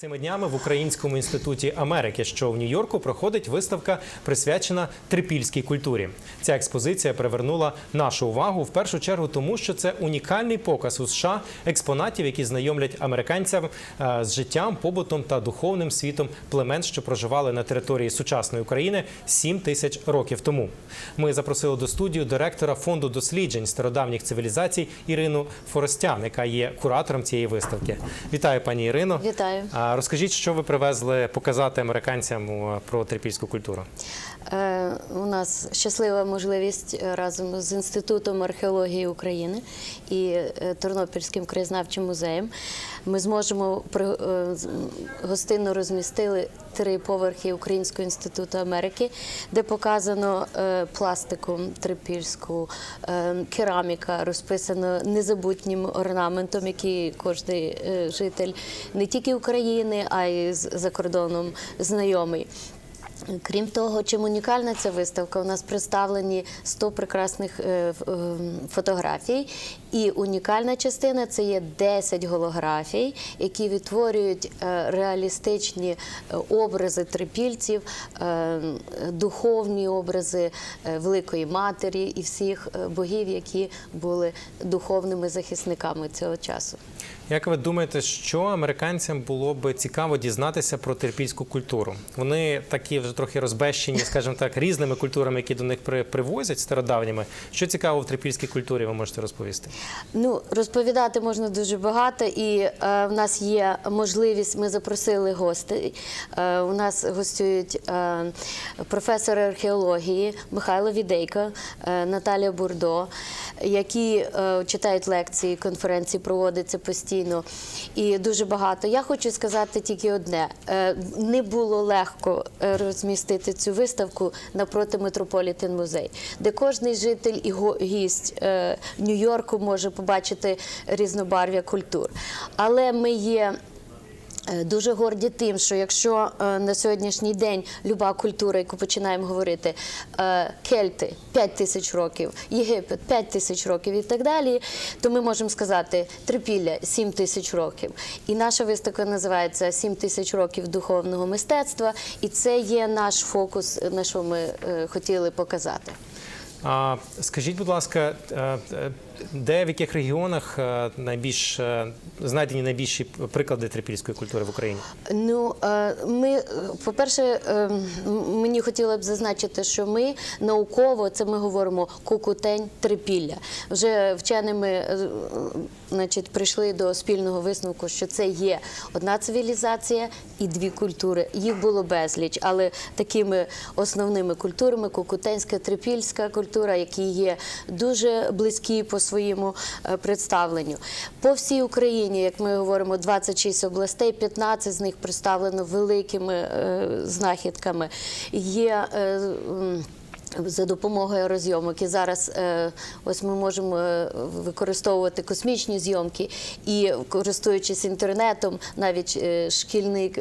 Цими днями в Українському інституті Америки, що в Нью-Йорку, проходить виставка, присвячена трипільській культурі. Ця експозиція привернула нашу увагу в першу чергу, тому що це унікальний показ у США експонатів, які знайомлять американцям е, з життям, побутом та духовним світом племен, що проживали на території сучасної України 7 тисяч років тому. Ми запросили до студію директора фонду досліджень стародавніх цивілізацій Ірину Форостян, яка є куратором цієї виставки. Вітаю, пані Ірино. Вітаю. Розкажіть, що ви привезли показати американцям про трипільську культуру? Е, у нас щаслива можливість е, разом з Інститутом археології України і е, Тернопільським краєзнавчим музеєм. Ми зможемо е, гостинно розмістили три поверхи Українського інституту Америки, де показано е, пластику трипільську, е, кераміка розписана незабутнім орнаментом, який кожен житель не тільки України, а й за кордоном знайомий. Крім того, чим унікальна ця виставка, у нас представлені 100 прекрасних е, фотографій. І унікальна частина це є 10 голографій, які відтворюють е, реалістичні е, образи трипільців, е, духовні образи Великої Матері і всіх богів, які були духовними захисниками цього часу. Як ви думаєте, що американцям було би цікаво дізнатися про трипільську культуру? Вони такі вже трохи розбещені, скажімо так, різними культурами, які до них при- привозять стародавніми. Що цікаво в трипільській культурі, ви можете розповісти? Ну, розповідати можна дуже багато, і е, в нас є можливість. Ми запросили гостей. Е, у нас гостюють е, професори археології Михайло Відейко, е, Наталія Бурдо, які е, читають лекції, конференції проводяться постійно. І дуже багато. Я хочу сказати тільки одне: Е, не було легко е, розмістити цю виставку напроти Метрополітен музей, де кожний житель і гість е, Нью-Йорку може побачити різнобарв'я культур. Але ми є. е, Дуже горді тим, що якщо е, на сьогоднішній день люба культура, яку починаємо говорити, е, кельти 5 тисяч років, Єгипет 5 тисяч років і так далі, то ми можемо сказати трипілля 7 тисяч років. І наша виставка називається 7 тисяч років духовного мистецтва, і це є наш фокус, на що ми хотіли показати. А скажіть, будь ласка, де в яких регіонах е, найбільш е, знайдені найбільші приклади трипільської культури в Україні? Ну, е, ми, по-перше, мені хотіла б зазначити, що ми науково це ми говоримо кукутень трипілля. Вже вченими значить, прийшли до спільного висновку, що це є одна цивілізація і дві культури. Їх було безліч, але такими основними культурами кукутенська трипільська культура, які є дуже близькі по своєму е, представленню. По всій Україні, як ми говоримо, 26 областей, 15 з них представлено великими е, знахідками. Є е, за допомогою аерозйомок. І зараз е, ось ми можемо е, використовувати космічні зйомки і користуючись інтернетом, навіть е, шкільник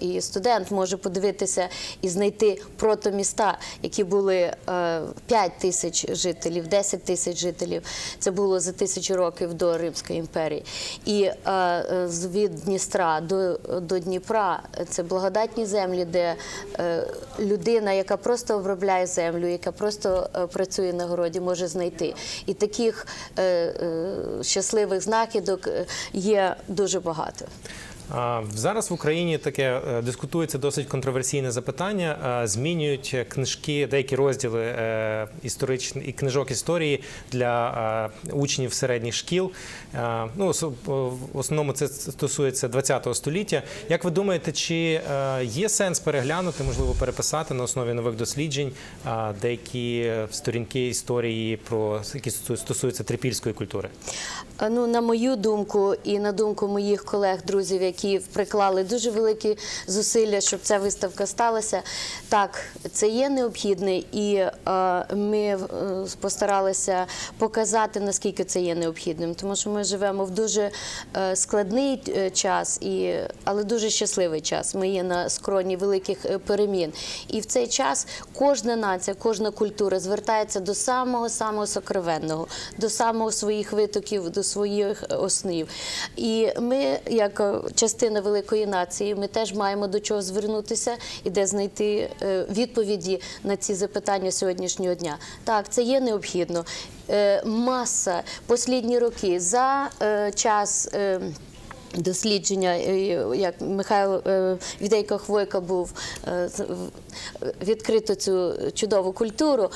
і студент може подивитися і знайти протоміста, які були е, 5 тисяч жителів, 10 тисяч жителів. Це було за тисячу років до Римської імперії. І від Дністра до, до Дніпра це благодатні землі, де людина, яка просто обробляє землю, яка просто е, працює на городі, може знайти. І таких е, е, щасливих знахідок є дуже багато. Зараз в Україні таке е, дискутується досить контроверсійне запитання. Е, Змінюють книжки, деякі розділи е, історичні і книжок історії для учнів середніх шкіл. Ну, в основному це стосується ХХ століття. Як ви думаєте, чи є сенс переглянути, можливо, переписати на основі нових досліджень деякі сторінки історії про які стосуються трипільської культури? Ну, на мою думку, і на думку моїх колег, друзів, які приклали дуже великі зусилля, щоб ця виставка сталася. Так, це є необхідне, і е, ми е, постаралися показати, наскільки це є необхідним, тому що ми живемо в дуже е, складний час, і, але дуже щасливий час. Ми є на скроні великих перемін. І в цей час кожна нація, кожна культура звертається до самого самого сокровенного, до самого своїх витоків, до своїх основів. І ми, як частина великої нації. Ми теж маємо до чого звернутися і де знайти е, відповіді на ці запитання сьогоднішнього дня. Так, це є необхідно. Е, Маса послідні роки за е, час. Дослідження, як Михайло е, Відейко Хвойка був е, відкрито цю чудову культуру,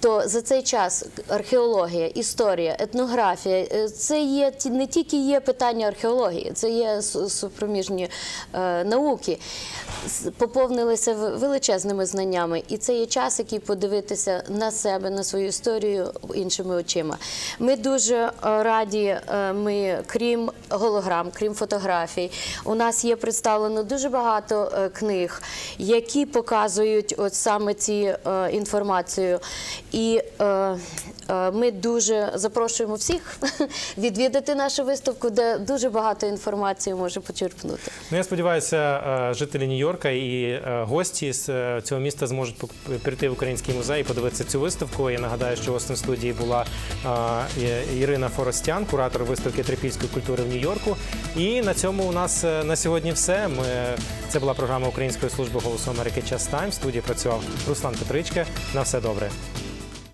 то за цей час археологія, історія, етнографія е, це є не тільки є питання археології, це є супроміжні науки, поповнилися величезними знаннями, і це є час, який подивитися на себе, на свою історію іншими очима. Ми дуже е, раді. е, Ми крім голограм, крім фотографій, у нас є представлено дуже багато е, книг, які показують от саме ці інформацію. І ми дуже запрошуємо всіх відвідати нашу виставку, де дуже багато інформації може почерпнути. Ну, я сподіваюся, е, жителі Нью-Йорка і е, гості з е, цього міста зможуть прийти в український музей і подивитися цю виставку. Я нагадаю, що гостем студії була Ірина Форостян, куратор виставки трипільської культури в Нью-Йорку. І на цьому у нас на сьогодні все. Ми це була програма Української служби голосу Америки Час Тайм. В студії працював Руслан Петричка. На все добре.